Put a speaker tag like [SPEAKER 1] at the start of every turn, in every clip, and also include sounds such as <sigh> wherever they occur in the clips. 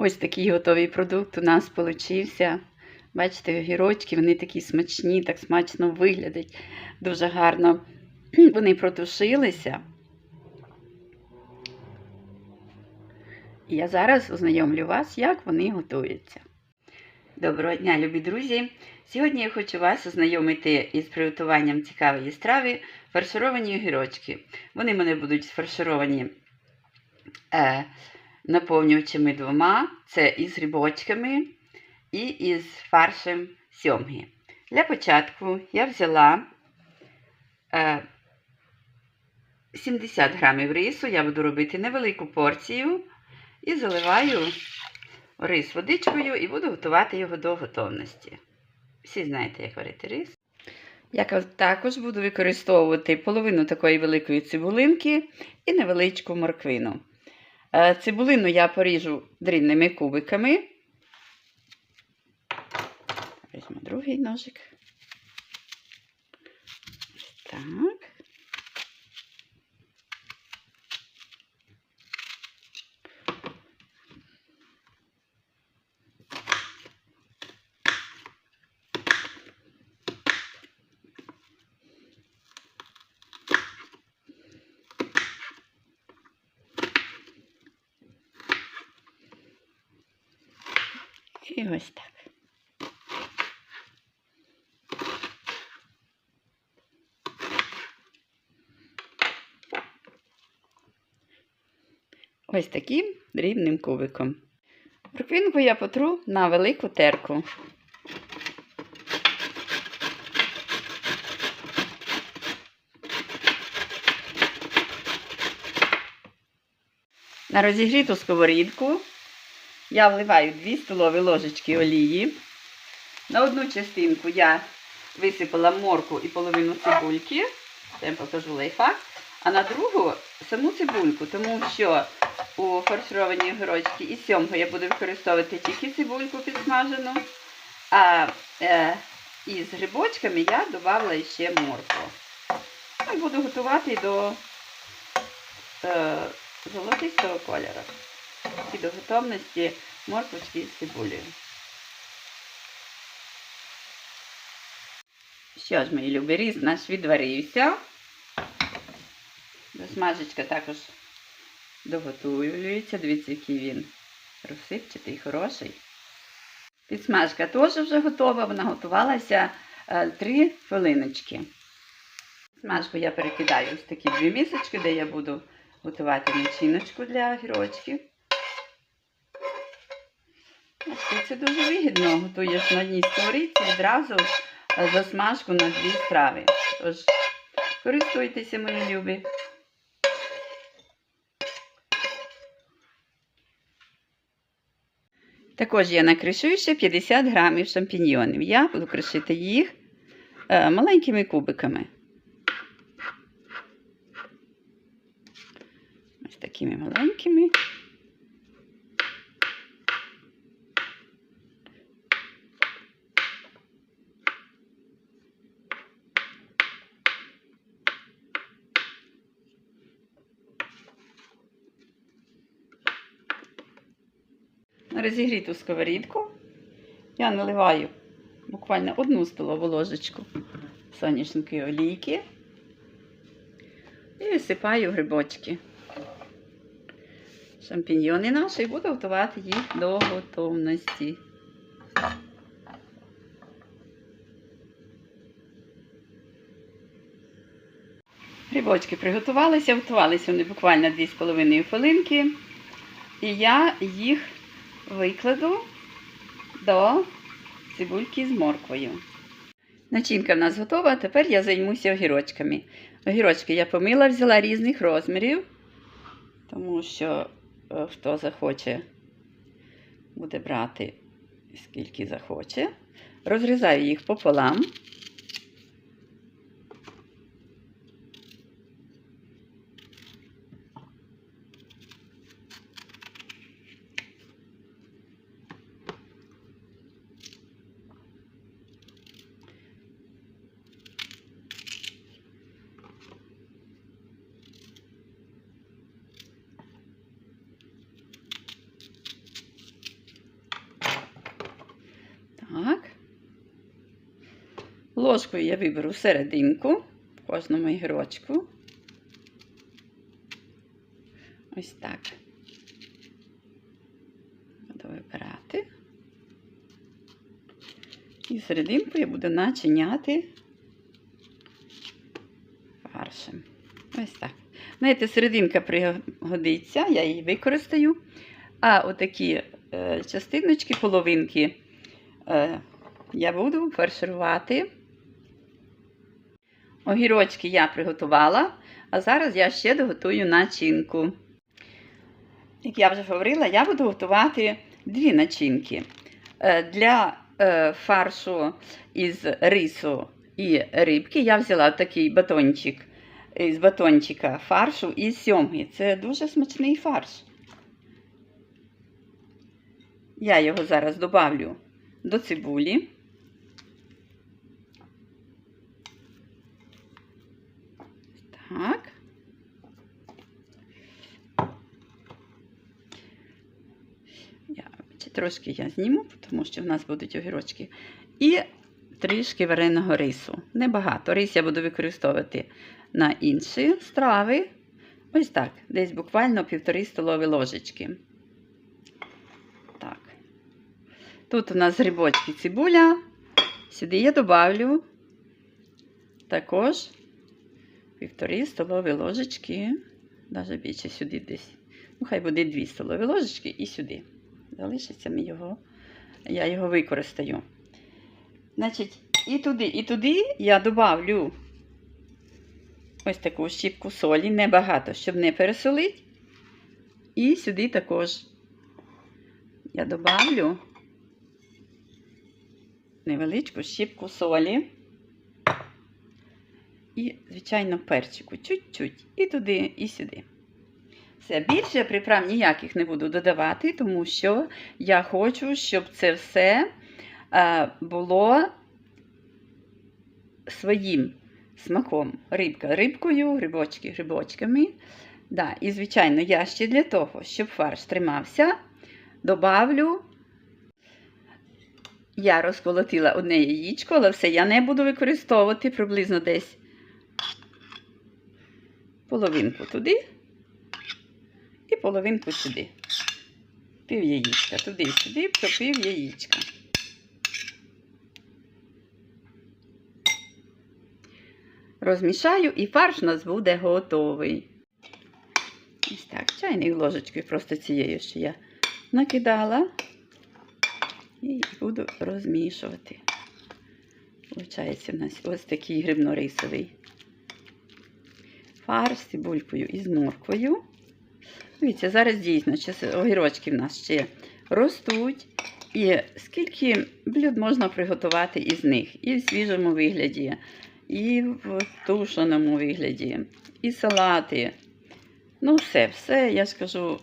[SPEAKER 1] Ось такий готовий продукт у нас получився. Бачите, огірочки, вони такі смачні, так смачно виглядять. Дуже гарно <clears throat> вони протушилися. І я зараз ознайомлю вас, як вони готуються. Доброго дня, любі друзі! Сьогодні я хочу вас ознайомити із приготуванням цікавої страви фаршировані огірочки. Вони мене будуть сфаршировані е, наповнювачами двома: це із грибочками і із фаршем сьомги. Для початку я взяла е, 70 грамів рису, я буду робити невелику порцію і заливаю рис водичкою і буду готувати його до готовності. Всі знаєте, як варити рис. Я також буду використовувати половину такої великої цибулинки і невеличку морквину. Е, Цибулину я поріжу дрібними кубиками. Візьму другий ножик. Так. І ось так. Ось таким дрібним кубиком. Морквинку я потру на велику терку. На розігріту сковорідку я вливаю 2 столові ложечки олії. На одну частинку я висипала морку і половину цибульки. Я покажу лайфхак. А на другу саму цибульку, тому що у фаршированій огірочки і сьомгу я буду використовувати тільки цибульку підсмажену. А е, із грибочками я додала ще моркву. І буду готувати до е, золотистого кольору. І до готовності морквочки з цибулею. Що ж, мої любі, різ наш відварився. Досмажечка також доготуюється. Дивіться, який він розсипчатий, хороший. Підсмажка теж вже готова, вона готувалася 3 хвилиночки. Смажку я перекидаю ось такі дві місочки, де я буду готувати начиночку для огірочків. Це дуже вигідно. Готуєш на одній сковорідці відразу засмажку на дві страви. Тож, користуйтеся, мої любі. Також я накришую ще 50 грамів шампіньйонів. Я буду кришити їх е, маленькими кубиками. Ось такими маленькими. Розігріту сковорідку я наливаю буквально одну столову ложечку соняшникової олійки і висипаю грибочки. Шампіньйони наші і буду готувати їх до готовності. Грибочки приготувалися, готувалися вони буквально 2,5 хвилинки. І я їх викладу до цибульки з морквою. Начинка в нас готова, тепер я займуся огірочками. Огірочки я помила, взяла різних розмірів, тому що е, хто захоче, буде брати скільки захоче. Розрізаю їх пополам. Ложкою я виберу серединку в кожному ігрочку. Ось так. Буду вибирати. І серединку я буду начиняти фаршем. Ось так. Знаєте, серединка пригодиться, я її використаю. А отакі е, частиночки, половинки е, я буду фарширувати. Огірочки я приготувала, а зараз я ще доготую начинку. Як я вже говорила, я буду готувати дві начинки. Е, Для е, фаршу із рису і рибки я взяла такий батончик із батончика фаршу із сьомги. Це дуже смачний фарш. Я його зараз добавлю до цибулі. Так. Я, чи трошки я зніму, тому що в нас будуть огірочки. І трішки вареного рису. Небагато. Рис я буду використовувати на інші страви. Ось так, десь буквально півтори столові ложечки. Так. Тут у нас грибочки цибуля. Сюди я добавлю також півтори столові ложечки, навіть більше сюди десь. Ну, хай буде 2 столові ложечки і сюди. Залишиться мені його, я його використаю. Значить, і туди, і туди я добавлю ось таку щіпку солі, небагато, щоб не пересолити. І сюди також я добавлю невеличку щіпку солі. І, звичайно, перчику чуть-чуть. І туди, і сюди. Все, більше приправ ніяких не буду додавати, тому що я хочу, щоб це все е, було своїм смаком. Рибка рибкою, грибочки грибочками. Да, і, звичайно, я ще для того, щоб фарш тримався, добавлю. Я розколотила одне яєчко, але все я не буду використовувати приблизно десь половинку туди і половинку сюди. Пів яєчка. Туди і сюди, про пів яєчка. Розмішаю і фарш у нас буде готовий. Ось так, чайною ложечкою просто цією, що я накидала. І буду розмішувати. Получається, у нас ось такий грибно-рисовий фарш з цибулькою і з морквою. Дивіться, зараз дійсно огірочки в нас ще ростуть. І скільки блюд можна приготувати із них? І в свіжому вигляді, і в тушеному вигляді, і салати. Ну, все, все, я скажу,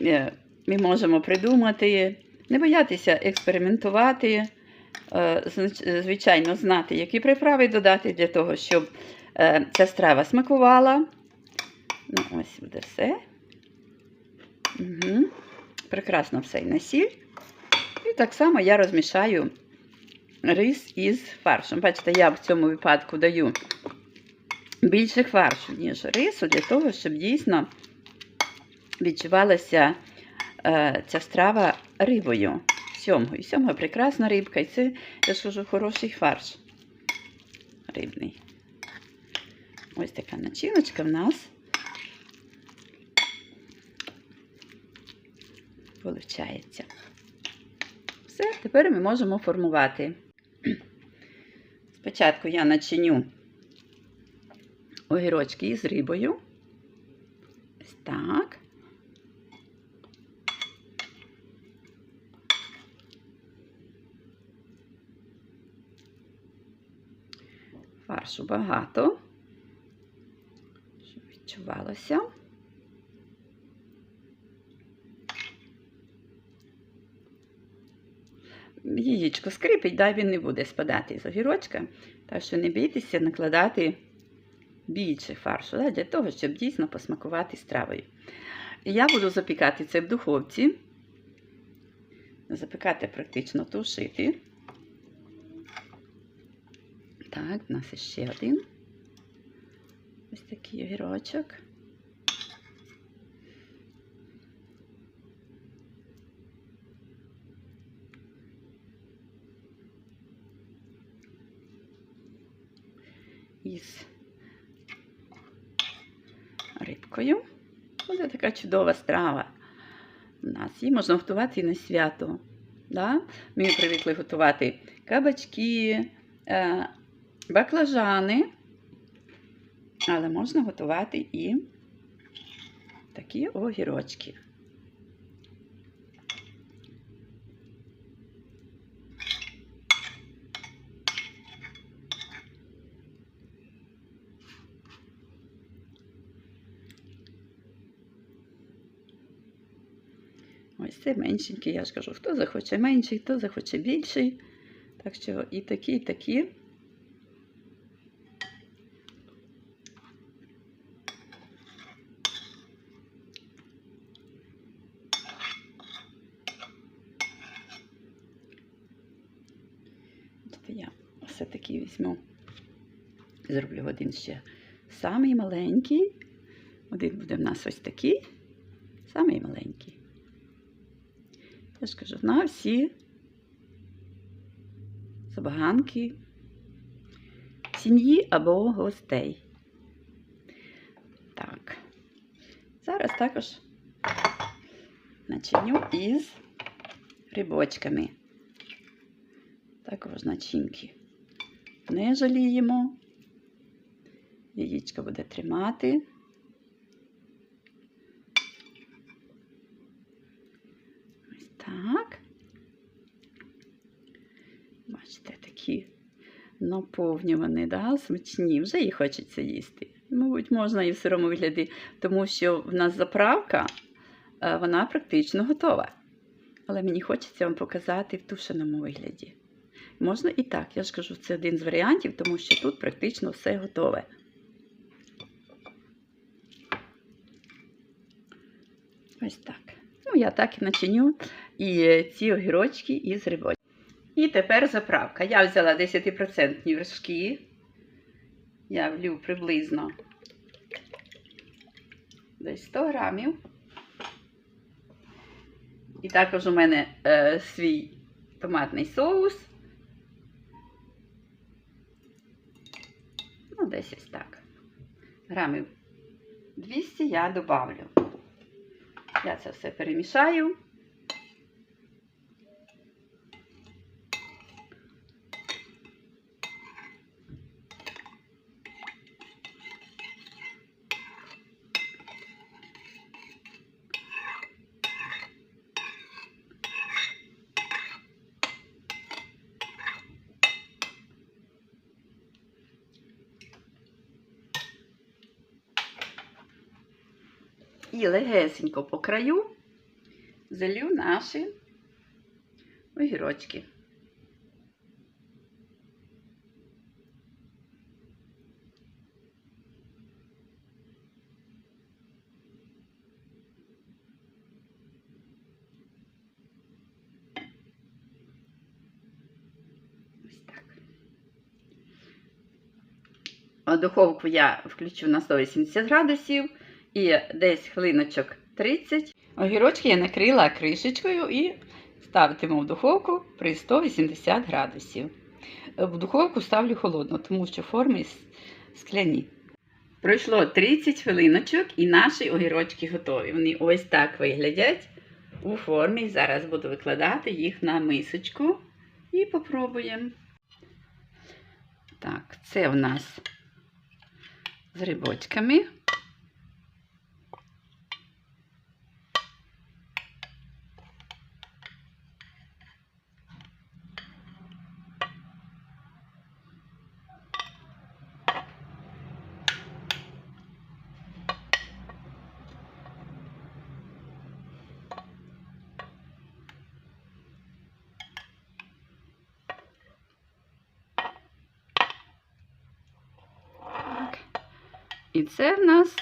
[SPEAKER 1] е, ми можемо придумати, не боятися експериментувати, е, звичайно, знати, які приправи додати для того, щоб ця страва смакувала. Ну, ось буде все. Угу. Прекрасно все і на сіль. І так само я розмішаю рис із фаршем. Бачите, я в цьому випадку даю більше фаршу, ніж рису, для того, щоб дійсно відчувалася е, ця страва рибою. Сьомгою. Сьомга прекрасна рибка. І це, я ж кажу, хороший фарш рибний. Ось така начиночка в нас. Получається. Все, тепер ми можемо формувати. Спочатку я начиню огірочки із рибою. Ось так. Фаршу багато, щоб відчувалося. Яєчко скрипить, да, він не буде спадати з огірочка. Так що не бійтеся накладати більше фаршу, для того, щоб дійсно посмакувати стравою. Я буду запікати це в духовці. Запікати практично тушити. Так, в нас ще один. Ось такий огірочок. Із рибкою. Буде така чудова страва. У нас її можна готувати і на свято. Да? Ми привикли готувати кабачки, е, баклажани, але можна готувати і такі огірочки. Ось це меншенький, я ж кажу, хто захоче менший, хто захоче більший. Так що і такі, і такі. От я все-таки візьму, зроблю один ще самий маленький. Один буде в нас ось такий, самий маленький. Я ж кажу, на всі забаганки сім'ї або гостей. Так. Зараз також начиню із грибочками. Також начинки не жаліємо. Яєчко буде тримати. Ось так. Бачите, такі наповнювані, да, смачні. Вже їх хочеться їсти. Мабуть, можна і в сирому вигляді, тому що в нас заправка, е, вона практично готова. Але мені хочеться вам показати в тушеному вигляді. Можна і так, я ж кажу, це один з варіантів, тому що тут практично все готове. Ось так. Ну, я так і начиню і ці огірочки із грибочками. І тепер заправка. Я взяла 10% вершки. Я влю приблизно десь 100 грамів. І також у мене е, свій томатний соус. Десь ось так. Грамів 200 я добавлю. Я це все перемішаю. І легесенько по краю залю наші огірочки. Духовку я включу на 180 градусів і десь хвилиночок 30. Огірочки я накрила кришечкою і ставитиму в духовку при 180 градусів. В духовку ставлю холодно, тому що форми скляні. Пройшло 30 хвилиночок і наші огірочки готові. Вони ось так виглядять у формі. Зараз буду викладати їх на мисочку і попробуємо. Так, це в нас з грибочками. І це в нас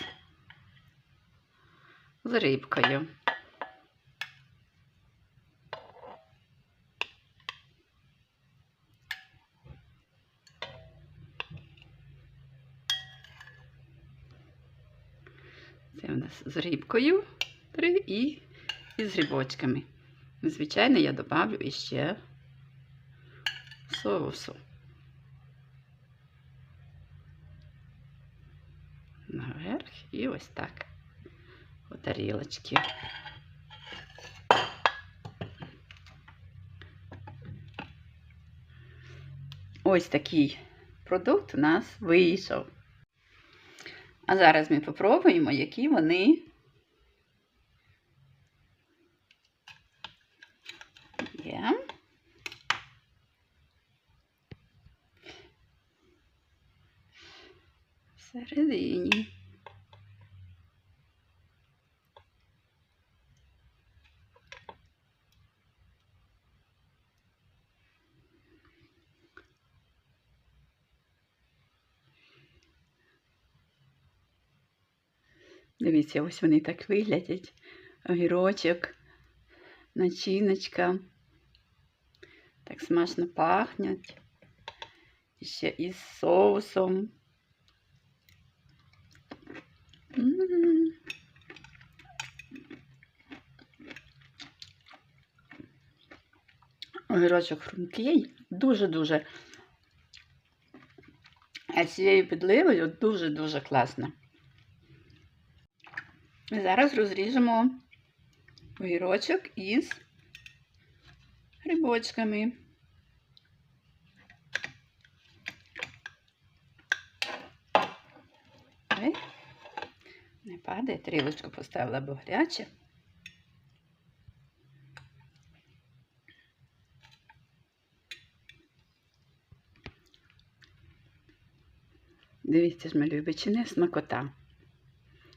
[SPEAKER 1] з рибкою. Це в нас з рибкою три і, і з грибочками. Звичайно, я додавлю іще соусу. І ось так. По тарілочці. Ось такий продукт у нас вийшов. А зараз ми попробуємо, які вони є. Всередині. Дивіться, ось вони так виглядять. Огірочок, начиночка. Так смачно пахнуть. І ще із соусом. Огірочок хрумкий, дуже-дуже. А цією підливою дуже-дуже класно. Зараз розріжемо огірочок із грибочками. Не падає, трілочку поставила, бо гаряче. Дивіться ж, мої любі, не смакота.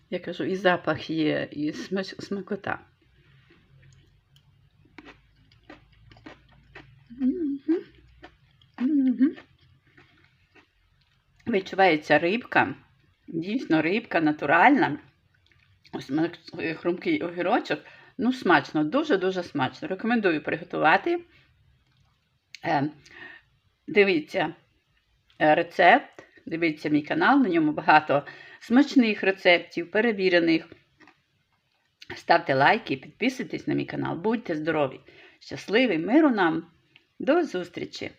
[SPEAKER 1] Я кажу, і запах є, і смакота. Відчувається рибка, дійсно рибка натуральна. Смак- Хрумкий огірочок. Ну, смачно, дуже-дуже смачно. Рекомендую приготувати. Е, Дивіться е, рецепт, дивіться мій канал, на ньому багато смачних рецептів, перевірених. Ставте лайки, підписуйтесь на мій канал. Будьте здорові, щасливі, миру нам. До зустрічі!